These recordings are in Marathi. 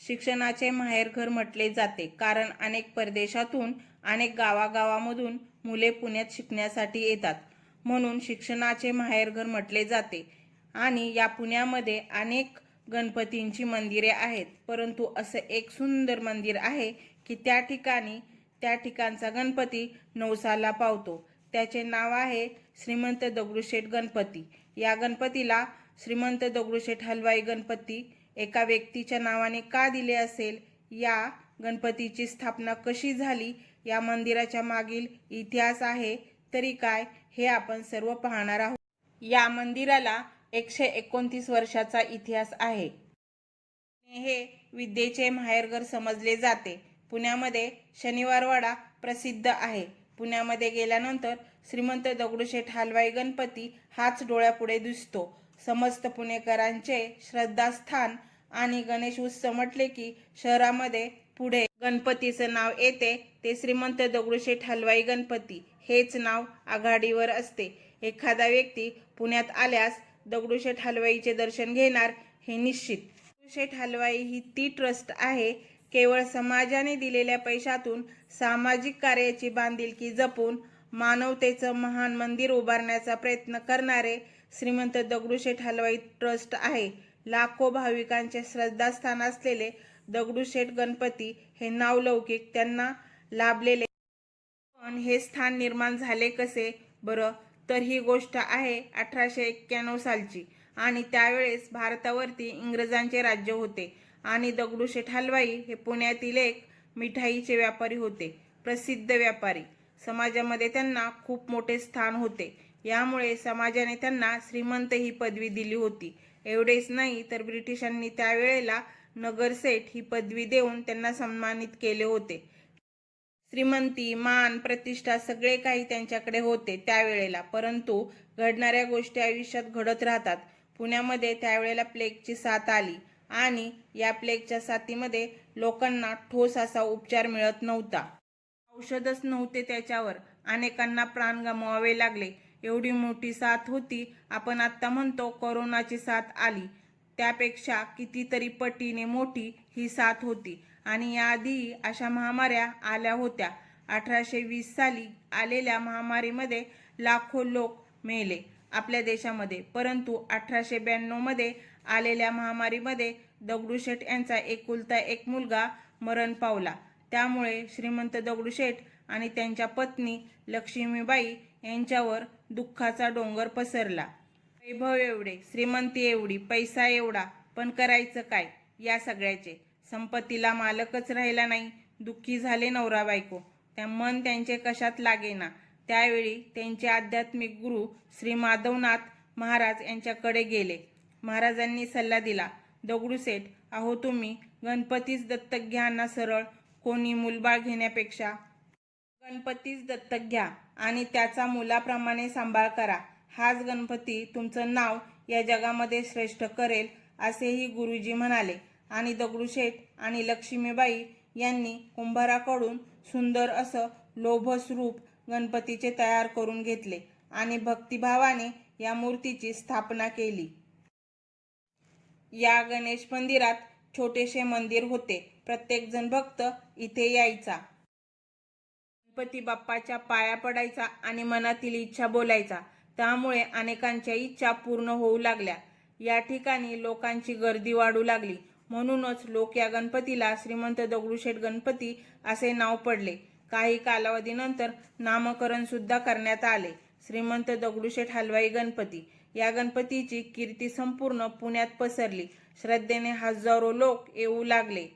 शिक्षणाचे माहेरघर म्हटले जाते. कारण अनेक परदेशातून अनेक गावागावामधून मुले पुण्यात शिकण्यासाठी येतात. म्हणून शिक्षणाचे माहेरघर म्हटले जाते. आणि या पुण्यामध्ये अनेक गणपतींची मंदिरे आहेत. परंतु असं एक सुंदर मंदिर आहे की त्या ठिकाणी त्या ठिकाणचा गणपती नवसाला पावतो. त्याचे नाव आहे श्रीमंत दगडूशेठ गणपती. या गणपतीला श्रीमंत दगडूशेठ हलवाई गणपती एका व्यक्तीच्या नावाने का दिले असेल? या गणपतीची स्थापना कशी झाली? या मंदिराच्या मागील इतिहास आहे तरी काय? हे आपण सर्व पाहणार आहोत. या मंदिराला एकशे एकोणतीस वर्षाचा इतिहास आहे. हे विद्येचे माहेरघर समजले जाते. पुण्यामध्ये शनिवारवाडा प्रसिद्ध आहे. पुण्यामध्ये गेल्यानंतर श्रीमंत दगडूशेठ हलवाई गणपती हाच डोळ्यापुढे दिसतो. समस्त पुणेकरांचे श्रद्धास्थान आणि गणेश उत्सव म्हटले की शहरामध्ये पुढे गणपतीचं नाव येते ते श्रीमंत दगडूशेठ हलवाई गणपती हेच नाव आघाडीवर असते. एखादा व्यक्ती पुण्यात आल्यास दगडूशेठ हलवाईचे दर्शन घेणार हे निश्चित. दगडूशेठ हलवाई ही ती ट्रस्ट आहे केवळ समाजाने दिलेल्या पैशातून सामाजिक कार्याची बांधिलकी जपून मानवतेचं महान मंदिर उभारण्याचा प्रयत्न करणारे श्रीमंत दगडूशेठ हलवाई ट्रस्ट आहे. लाखो भाविकांचे श्रद्धास्थान असलेले दगडूशेठ गणपती हे नावलौकिक त्यांना लाभलेले. पण हे स्थान निर्माण झाले कसे? बरं तर ही गोष्ट आहे अठराशे एक्क्याण्णव सालची. आणि त्यावेळेस भारतावरती इंग्रजांचे राज्य होते. आणि दगडूशेठ हलवाई हे पुण्यातील एक मिठाईचे व्यापारी होते. प्रसिद्ध व्यापारी. समाजामध्ये त्यांना खूप मोठे स्थान होते. यामुळे समाजाने त्यांना श्रीमंत ही पदवी दिली होती. एवढेच नाही तर ब्रिटिशांनी त्यावेळेला नगरसेठ ही पदवी देऊन त्यांना सन्मानित केले होते. श्रीमंती मान प्रतिष्ठा सगळे काही त्यांच्याकडे होते त्यावेळेला. परंतु घडणाऱ्या गोष्टी आयुष्यात घडत राहतात. पुण्यामध्ये त्यावेळेला प्लेगची साथ आली आणि या प्लेगच्या साथीमध्ये लोकांना ठोस असा उपचार मिळत नव्हता. औषधच नव्हते त्याच्यावर. अनेकांना प्राण गमवावे लागले. एवढी मोठी साथ होती. आपण आत्ता म्हणतो कोरोनाची साथ आली. त्यापेक्षा कितीतरी पटीने मोठी ही साथ होती. आणि याआधीही अशा महामाऱ्या आल्या होत्या. अठराशे वीस साली आलेल्या महामारीमध्ये लाखो लोक मेले आपल्या देशामध्ये. परंतु अठराशे ब्याण्णवमध्ये आलेल्या महामारीमध्ये दगडूशेठ यांचा एकुलता एक मुलगा मरण पावला. त्यामुळे श्रीमंत दगडूशेठ आणि त्यांच्या पत्नी लक्ष्मीबाई यांच्यावर दुःखाचा डोंगर पसरला. वैभव एवढे श्रीमंती एवढी पैसा एवढा पण करायचं काय? या सगळ्याचे. संपत्तीला मालकच राहिला नाही. दुःखी झाले नवरा बायको. त्या मन त्यांचे कशात लागेना? त्यावेळी त्यांचे आध्यात्मिक गुरु श्री माधवनाथ महाराज यांच्याकडे गेले. महाराजांनी सल्ला दिला दगडूसेठ अहो तुम्ही गणपतीच दत्तक घ्या ना सरळ. कोणी मुलबाळ घेण्यापेक्षा गणपतीच दत्तक घ्या आणि त्याचा मुलाप्रमाणे सांभाळ करा. हाच गणपती तुमचं नाव या जगामध्ये श्रेष्ठ करेल असेही गुरुजी म्हणाले. आणि दगडूशेठ आणि लक्ष्मीबाई यांनी कुंभाराकडून सुंदर असं लोभस रूप गणपतीचे तयार करून घेतले आणि भक्तिभावाने या मूर्तीची स्थापना केली. या गणेश मंदिरात छोटेसे मंदिर होते. प्रत्येकजण भक्त इथे यायचा. गणपती बाप्पाच्या पाया पडायचा आणि मनातील इच्छा बोलायचा. त्यामुळे अनेकांच्या इच्छा पूर्ण होऊ लागल्या. या ठिकाणी लोकांची गर्दी वाढू लागली. म्हणूनच लोक या गणपतीला श्रीमंत दगडूशेठ गणपती असे नाव पडले. काही कालावधीनंतर नामकरण सुद्धा करण्यात आले. श्रीमंत दगडूशेठ हलवाई गणपती. या गणपतीची कीर्ती संपूर्ण पुण्यात पसरली. श्रद्धेने हजारो लोक येऊ लागले.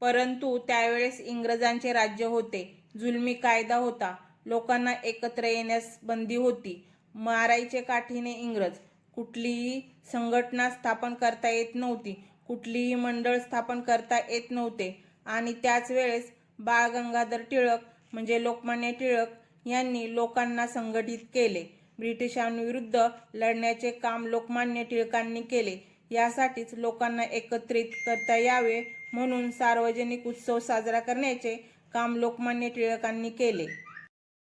परंतु त्यावेळेस इंग्रजांचे राज्य होते. जुलमी कायदा होता. लोकांना एकत्र येण्यास बंदी होती. मारायचे काठीने इंग्रज. कुठलीही संघटना स्थापन करता येत नव्हती. कुठलीही मंडळ स्थापन करता येत नव्हते. आणि त्याच वेळेस बाळ गंगाधर टिळक म्हणजे लोकमान्य टिळक यांनी लोकांना संघटित केले. ब्रिटिशांविरुद्ध लढण्याचे काम लोकमान्य टिळकांनी केले. यासाठीच लोकांना एकत्रित करता यावे म्हणून सार्वजनिक उत्सव साजरा करण्याचे काम लोकमान्य टिळकांनी केले.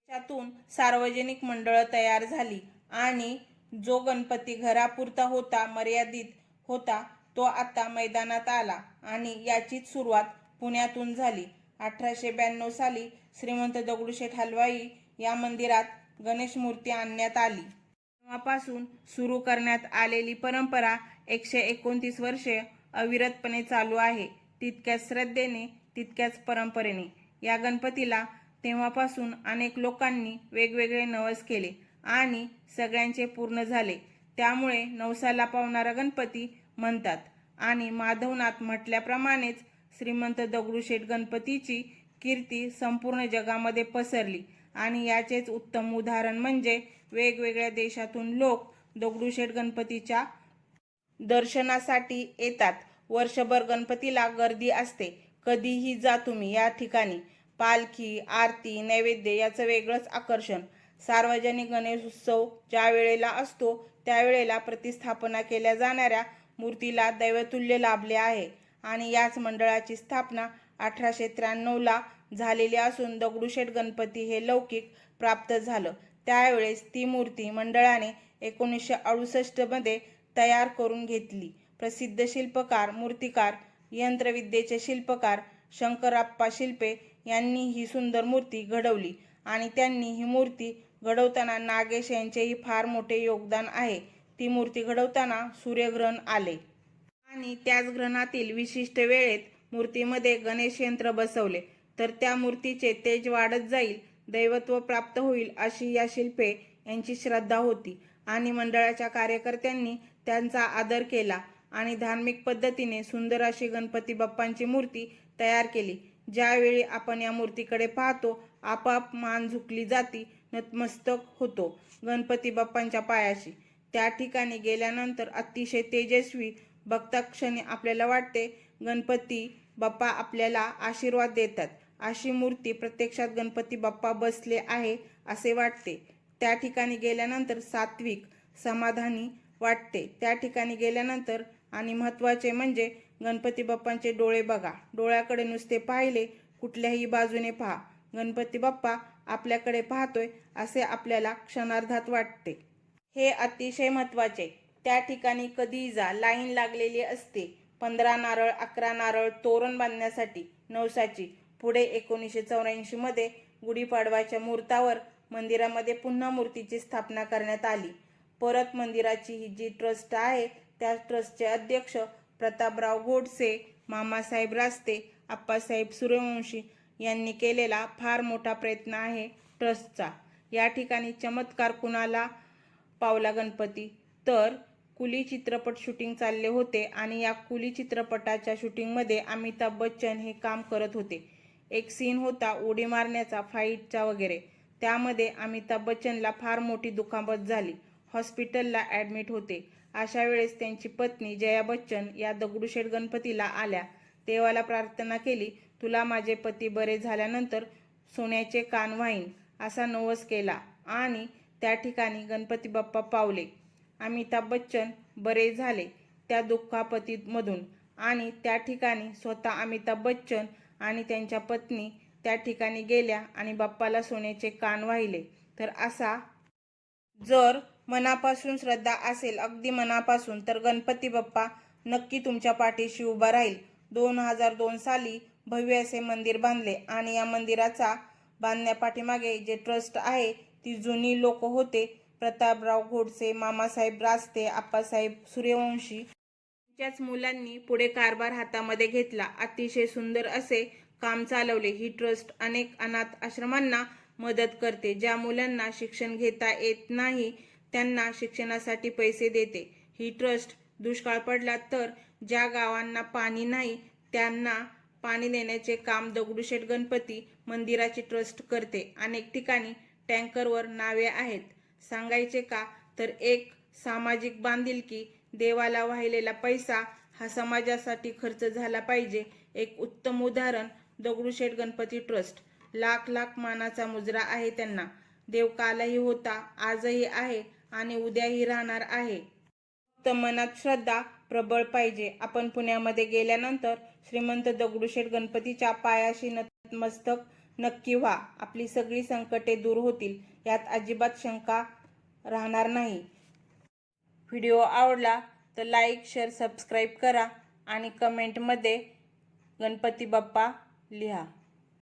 त्यातून सार्वजनिक मंडळं तयार झाली आणि जो गणपती घरापुरता होता मर्यादित होता तो आता मैदानात आला आणि याचीच सुरुवात पुण्यातून झाली. अठराशे ब्याण्णव साली श्रीमंत दगडूशेठ हलवाई या मंदिरात गणेश मूर्ती आणण्यात आली. तेव्हापासून सुरू करण्यात आलेली परंपरा एकशे एकोणतीस वर्षे अविरतपणे चालू आहे. तितक्याच श्रद्धेने तितक्याच परंपरेने. या गणपतीला तेव्हापासून अनेक लोकांनी वेगवेगळे नवस केले आणि सगळ्यांचे पूर्ण झाले. त्यामुळे नवसाला पावणारा गणपती म्हणतात. आणि माधवनाथ म्हटल्याप्रमाणेच श्रीमंत दगडूशेठ गणपतीची कीर्ती संपूर्ण जगामध्ये पसरली. आणि याचेच उत्तम उदाहरण म्हणजे वेगवेगळ्या देशातून लोक दगडूशेठ गणपतीच्या दर्शनासाठी येतात. वर्षभर गणपतीला गर्दी असते. कधीही जा तुम्ही या ठिकाणी. पालखी आरती नैवेद्य याचं वेगळंच आकर्षण. सार्वजनिक गणेशोत्सव ज्या वेळेला असतो त्यावेळेला प्रतिस्थापना केल्या जाणाऱ्या मूर्तीला दैवतुल्य लाभले आहे. आणि याच मंडळाची स्थापना अठराशे त्र्याण्णवला झालेली असून दगडूशेठ गणपती हे लौकिक प्राप्त झालं. त्यावेळेस ती मूर्ती मंडळाने एकोणीसशे अडुसष्टमध्ये तयार करून घेतली. प्रसिद्ध शिल्पकार मूर्तिकार यंत्रविद्येचे शिल्पकार शंकराप्पा शिल्पे यांनी ही सुंदर मूर्ती घडवली आणि त्यांनी ही मूर्ती घडवताना नागेश यांचेही फार मोठे योगदान आहे. ती मूर्ती घडवताना सूर्यग्रहण आले. आणि त्याच ग्रहणातील विशिष्ट वेळेत मूर्तीमध्ये गणेश यंत्र बसवले. तर त्या मूर्तीचे तेज वाढत जाईल दैवत्व प्राप्त होईल अशी या शिल्पे यांची श्रद्धा होती. आणि मंडळाच्या कार्यकर्त्यांनी त्यांचा आदर केला. आणि धार्मिक पद्धतीने सुंदर अशी गणपती बाप्पांची मूर्ती तयार केली. ज्यावेळी आपण या मूर्तीकडे पाहतो आपाप मान झुकली जाती नतमस्तक होतो गणपती बाप्पांच्या पायाशी. त्या ठिकाणी गेल्यानंतर अतिशय तेजस्वी भक्ताक्षणी आपल्याला वाटते गणपती बाप्पा आपल्याला आशीर्वाद देतात. अशी मूर्ती प्रत्यक्षात गणपती बाप्पा बसले आहे असे वाटते. त्या ठिकाणी गेल्यानंतर सात्विक समाधानी वाटते. त्या ठिकाणी गेल्यानंतर आणि महत्त्वाचे म्हणजे गणपती बाप्पांचे डोळे बघा. डोळ्याकडे नुसते पाहिले कुठल्याही बाजूने पहा. गणपती बाप्पा आपल्याकडे पाहतोय असे आपल्याला क्षणार्धात वाटते. हे अतिशय महत्त्वाचे. त्या ठिकाणी कधीही जा लाईन लागलेली असते. पंधरा नारळ अकरा नारळ तोरण बांधण्यासाठी नवसाची. पुढे एकोणीसशे चौऱ्याऐंशीमध्ये गुढीपाडवाच्या मुहूर्तावर मंदिरामध्ये पुन्हा मूर्तीची स्थापना करण्यात आली. परत मंदिराची ही जी ट्रस्ट आहे त्या ट्रस्टचे अध्यक्ष प्रतापराव गोडसे मामासाहेब रास्ते आप्पासाहेब सूर्यवंशी यांनी केलेला फार मोठा प्रयत्न आहे ट्रस्टचा. या ठिकाणी चमत्कार कुणाला? पावला गणपती. तर कुली चित्रपट शूटिंग चालले होते आणि या कुली चित्रपटाच्या शूटिंगमध्ये अमिताभ बच्चन हे काम करत होते. एक सीन होता उडी मारण्याचा फाईटचा वगैरे. त्यामध्ये अमिताभ बच्चनला फार मोठी दुखापत झाली. हॉस्पिटलला ॲडमिट होते. अशा वेळेस त्यांची पत्नी जया बच्चन या दगडूशेठ गणपतीला आल्या. देवाला प्रार्थना केली तुला माझे पती बरे झाल्यानंतर सोन्याचे कान वाहीन असा नवस केला आणि त्या ठिकाणी गणपती बाप्पा पावले. अमिताभ बच्चन बरे झाले त्या दुःखापतीमधून आणि त्या ठिकाणी स्वतः अमिताभ बच्चन आणि त्यांच्या पत्नी त्या ठिकाणी गेल्या आणि बाप्पाला सोन्याचे कान वाहिले. तर असा जर मनापासून श्रद्धा असेल अगदी मनापासून तर गणपती बाप्पा नक्की तुमच्या पाठीशी उभा राहील. दोन हजार दोन साली भव्य असे मंदिर बांधले आणि या मंदिराचा बांधण्यापाठीमागे जे ट्रस्ट आहे ती जुनी लोक होते. प्रतापराव घोडसे मामासाहेब रास्ते आप्पासाहेब सूर्यवंशी. त्यांच्याच मुलांनी पुढे कारभार हातामध्ये घेतला. अतिशय सुंदर असे काम चालवले. ही ट्रस्ट अनेक अनाथ आश्रमांना मदत करते. ज्या मुलांना शिक्षण घेता येत नाही त्यांना शिक्षणासाठी पैसे देते. ही ट्रस्ट दुष्काळ पडला तर ज्या गावांना पाणी नाही त्यांना पाणी देण्याचे काम दगडूशेठ गणपती मंदिराची ट्रस्ट करते. अनेक ठिकाणी टँकरवर नावे आहेत. सांगायचे का? तर एक सामाजिक बांधिलकी देवाला वाहिलेला पैसा हा समाजासाठी खर्च झाला पाहिजे. एक उत्तम उदाहरण दगडूशेठ गणपती ट्रस्ट लाख लाख मानाचा मुजरा आहे त्यांना. देव कालही होता आजही आहे. आणि उद्याही राहणार आहे. तर मनात श्रद्धा प्रबळ पाहिजे. आपण पुण्यामध्ये गेल्यानंतर श्रीमंत दगडूशेठ गणपतीच्या पायाशी नतमस्तक नक्की व्हा. आपली सगळी संकटे दूर होतील. यात अजिबात शंका राहणार नाही. व्हिडिओ आवडला तर लाईक शेअर सबस्क्राईब करा आणि कमेंटमध्ये गणपती बाप्पा लिहा.